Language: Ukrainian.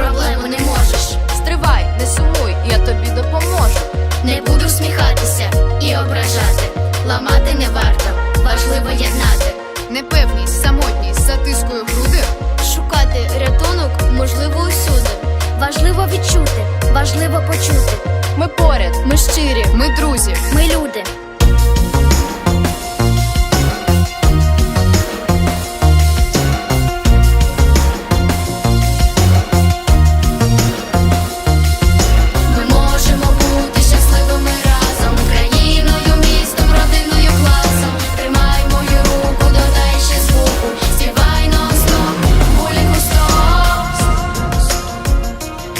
проблему не можеш. Стривай, не сумуй, я тобі допоможу. Не буду всміхатися і ображати. Ламати не варто, важливо єднати. Непевність, самотність, затискую груди. Шукати рятунок можливо усюди. Важливо відчути, важливо почути. Ми поряд, ми щирі, ми друзі, ми люди.